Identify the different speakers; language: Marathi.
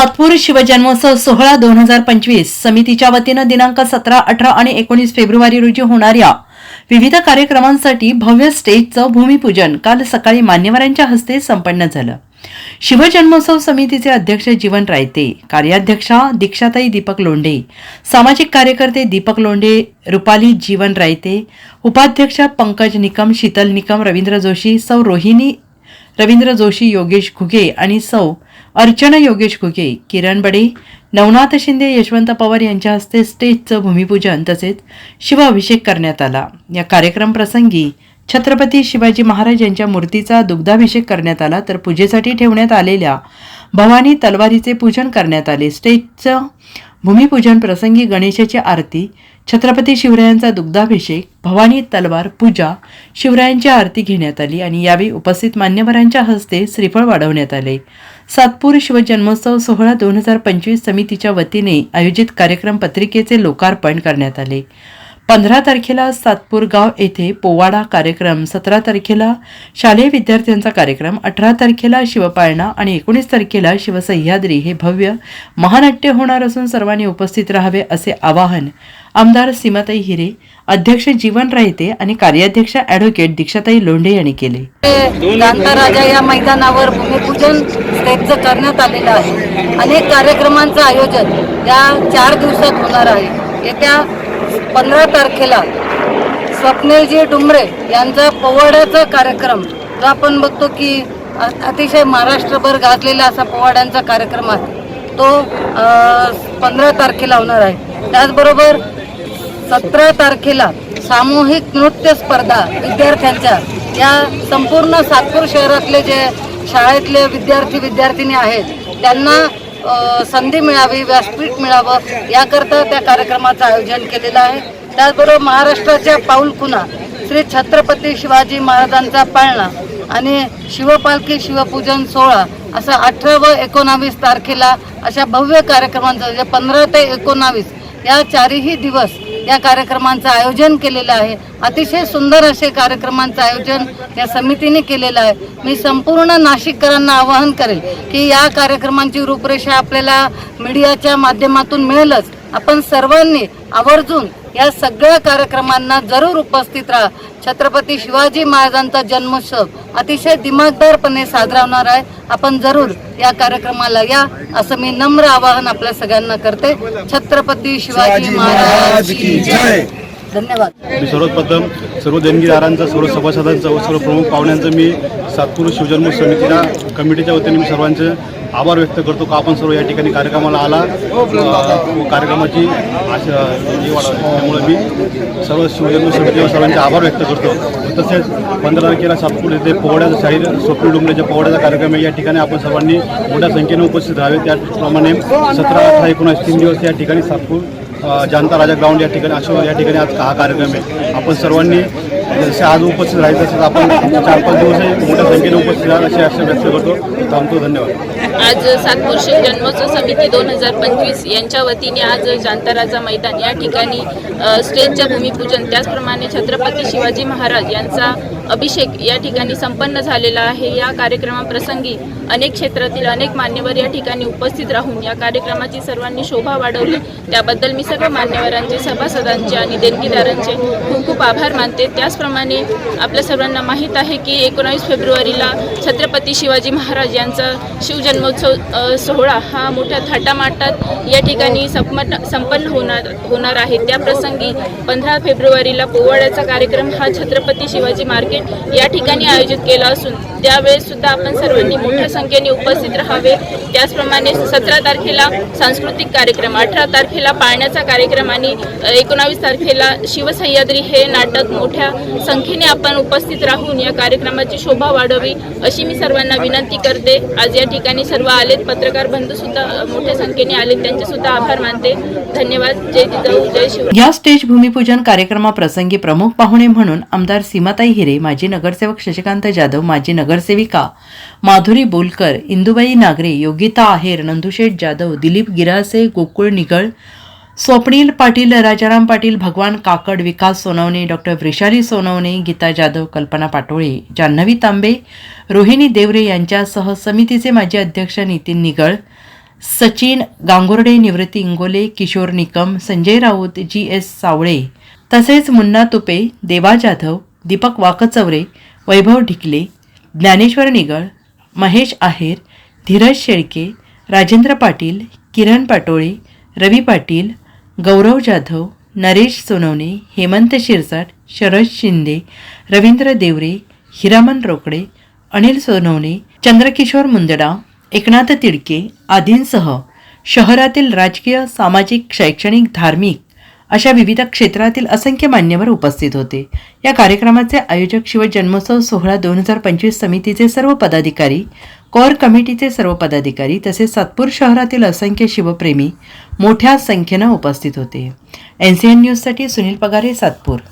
Speaker 1: सातपूर शिवजन्मोत्सव सोहळा दोन हजार पंचवीस समितीच्या वतीनं दिनांक सतरा अठरा आणि एकोणीस फेब्रुवारी रोजी होणाऱ्या विविध कार्यक्रमांसाठी भव्य स्टेजचं भूमिपूजन काल सकाळी मान्यवरांच्या हस्ते संपन्न झालं. शिवजन्मोत्सव समितीचे अध्यक्ष जीवन रायते कार्याध्यक्षा दीक्षाताई दीपक लोंढे सामाजिक कार्यकर्ते दीपक लोंढे रुपाली जीवन रायते उपाध्यक्ष पंकज निकम शीतल निकम रवींद्र जोशी सौ रोहिणी रवींद्र जोशी योगेश घुगे आणि सौ अर्चना योगेश घुगे किरण बडे नवनाथ शिंदे यशवंत पवार यांच्या हस्ते स्टेजचं भूमिपूजन तसेच शिवाभिषेक करण्यात आला. या कार्यक्रम प्रसंगी छत्रपती शिवाजी महाराज यांच्या मूर्तीचा दुग्धाभिषेक करण्यात आला. तर पूजेसाठी ठेवण्यात आलेल्या भवानी तलवारीचे पूजन करण्यात आले. स्टेजचं भूमिपूजन प्रसंगी गणेशाची आरती छत्रपती शिवरायांचा दुग्धाभिषेक भवानी तलवार पूजा शिवरायांची आरती घेण्यात आली आणि यावेळी उपस्थित मान्यवरांच्या हस्ते श्रीफळ वाढवण्यात आले. सातपूर शिवजन्मोत्सव सोहळा दोन हजार पंचवीस समितीच्या वतीने आयोजित कार्यक्रम पत्रिकेचे लोकार्पण करण्यात आले. पंधरा तारखेला सातपूर गाव येथे पोवाडा कार्यक्रम सतरा तारखेला शालेय विद्यार्थ्यांचा कार्यक्रम अठरा तारखेला शिवपाळणा आणि एकोणीस तारखेला शिवसह्याद्री हे भव्य महानाट्य होणार असून सर्वांनी उपस्थित राहावे असे आवाहन आमदार सीमाताई हिरे अध्यक्ष जीवन राहिते आणि कार्याध्यक्ष ॲडव्होकेट दीक्षाताई लोंढे यांनी केले.
Speaker 2: राजा या मैदानावर भूमिपूजन स्टेजचं करण्यात आलेलं आहे. अनेक कार्यक्रमांचं आयोजन या चार दिवसात होणार आहे. येत्या पंधरा तारखेला स्वप्नीलजी डुमरे यांचा पोवाड्याचा कार्यक्रम जो आपण बघतो की अतिशय महाराष्ट्रभर गाजलेला असा पोवाड्यांचा कार्यक्रम आहे तो पंधरा तारखेला होणार आहे. त्याचबरोबर सतरा तारखेला सामूहिक नृत्य स्पर्धा विद्यार्थ्यांच्या या संपूर्ण सातपूर शहरातले जे शाळेतले विद्यार्थी विद्यार्थिनी आहेत त्यांना संधी मिळावी व्यासपीठ मिळावं याकरता त्या कार्यक्रमाचं आयोजन केलेलं आहे. त्याचबरोबर महाराष्ट्राच्या पाऊलखुणा श्री छत्रपती शिवाजी महाराजांचा पाळणा आणि शिवपालखी शिवपूजन सोहळा असं अठरा व एकोणावीस तारखेला अशा भव्य कार्यक्रमांचं म्हणजे पंधरा ते एकोणावीस या चारही दिवस या कार्यक्रमांचं आयोजन केलेलं आहे. अतिशय सुंदर असे कार्यक्रमांचं आयोजन या समितीने केलेलं आहे. मी संपूर्ण नाशिककरांना आवाहन करेल की या कार्यक्रमांची रूपरेषा आपल्याला मीडियाच्या माध्यमातून मिळेलच. आपण सर्वांनी आवर्जून या सगळ्या कार्यक्रमांना जरूर उपस्थित राहा. छत्रपती शिवाजी महाराजांचा जन्मोत्सव अतिशय दिमागदारपणे साजरा होणार आहे. आपण जरूर या कार्यक्रमाला या असं मी नम्र आवाहन आपल्या सगळ्यांना करते. छत्रपती शिवाजी महाराज की जय. धन्यवाद.
Speaker 3: मी सर्वप्रथम सर्व देणगीदारांचा सर्व सभासदांचं व सर्व प्रमुख पाहुण्यांचं मी सातपूर शिवजन्म समितीला कमिटीच्या वतीने मी सर्वांचे आभार व्यक्त करतो का आपण सर्व या ठिकाणी कार्यक्रमाला आला. कार्यक्रमाची आशा त्यामुळे मी सर्व शिवजन्म समितीवर सर्वांचे आभार व्यक्त करतो. तसेच पंधरा तारखेला सातपूर येथे पोहड्याचा शाहीर स्वप्न डोंगरेच्या पोहड्याचा कार्यक्रम आहे. या ठिकाणी आपण सर्वांनी मोठ्या संख्येने उपस्थित राहावे. त्याचप्रमाणे सतरा अठरा एकोणास तीन दिवस या ठिकाणी सातपूर जनता राजा ग्राउंड या ठिकाणी अशोक या ठिकाणी आज हा कार्यक्रम आहे. आपण सर्वांनी जसे आज उपस्थित राहील तसेच आपण चार पाच दिवसही मोठ्या संख्येने उपस्थित राहाल अशी आशा व्यक्त करतो. थांबतो धन्यवाद.
Speaker 4: आज सातपूर शिव जन्मोत्सव समिती दोन हजार पंचवीस यांच्या वतीने आज जांताराजा मैदान या ठिकाणी स्टेजच्या भूमिपूजन त्याचप्रमाणे छत्रपती शिवाजी महाराज यांचा अभिषेक या ठिकाणी संपन्न झालेला आहे. या कार्यक्रमाप्रसंगी अनेक क्षेत्रातील अनेक मान्यवर या ठिकाणी उपस्थित राहून या कार्यक्रमाची सर्वांनी शोभा वाढवली. त्याबद्दल मी सर्व मान्यवरांचे सभासदांचे आणि देणगीदारांचे खूप खूप आभार मानते. त्याचप्रमाणे आपल्या सर्वांना माहीत आहे की एकोणावीस फेब्रुवारीला छत्रपती शिवाजी महाराज यांचा शिवजन्मोत्सव सोहळा हा मोठ्या थाटामाटात या ठिकाणी संपन्न संपन्न होणार होणार आहे. त्याप्रसंगी पंधरा फेब्रुवारीला पोवाड्याचा कार्यक्रम हा छत्रपती शिवाजी मार्केट या ठिकाणी आयोजित केला असून त्यावेळेससुद्धा आपण सर्वांनी मोठ्या संख्येने उपस्थित राहावे. त्याचप्रमाणे सतरा तारखेला सांस्कृतिक कार्यक्रम अठरा तारखेला पाळण्याचा कार्यक्रम आणि एकोणावीस तारखेला शिवसह्याद्री हे नाटक मोठ्या संख्येने आपण उपस्थित राहून या कार्यक्रमाची शोभा वाढवी अशी मी सर्वांना विनंती करते. आज या ठिकाणी सर्व आलेत पत्रकार बंधू सुद्धा मोठ्या संख्येने आलेत. त्यांचे सुद्धा आभार मानते. धन्यवाद. जय जिजाऊ जय शिव.
Speaker 1: या स्टेज भूमिपूजन कार्यक्रमाप्रसंगी प्रमुख पाहुणे म्हणून आमदार सीमाताई हिरे माजी नगरसेवक शशिकांत जाधव माजी नगरसेविका माधुरी बोलकर इंदुबाई नागरे योगिता आहेर नंदुशेठ जाधव दिलीप गिरासे गोकुळ निगळ स्वप्नील पाटील राजाराम पाटील भगवान काकड विकास सोनवणे डॉक्टर वृषाली सोनवणे गीता जाधव कल्पना पाटोळे जान्हवी तांबे रोहिणी देवरे यांच्यासह समितीचे माजी अध्यक्ष नितीन निगळ सचिन गांगुर्डे निवृत्ती इंगोले किशोर निकम संजय राऊत जी एस सावळे तसेच मुन्ना तुपे देवा जाधव दीपक वाकचवरे वैभव ढिकले ज्ञानेश्वर निगळ महेश आहेर धीरज शेळके राजेंद्र पाटील किरण पाटोळे रवी पाटील गौरव जाधव नरेश सोनवणे हेमंत शिरसाट शरद शिंदे रवींद्र देवरे हिरामन रोकडे अनिल सोनवणे चंद्रकिशोर मुंदडा एकनाथ तिडके आदींसह शहरातील राजकीय सामाजिक शैक्षणिक धार्मिक अशा विविध क्षेत्रातील असंख्य मान्यवर उपस्थित होते. या कार्यक्रमाचे आयोजक शिव जन्मोत्सव सोहळा दोन हजार पंचवीस समितीचे सर्व पदाधिकारी कोर कमिटीचे सर्व पदाधिकारी तसेच सातपूर शहरातील असंख्य शिवप्रेमी मोठ्या संख्येनं उपस्थित होते. एन सी एन न्यूजसाठी सुनील पगारे सातपूर.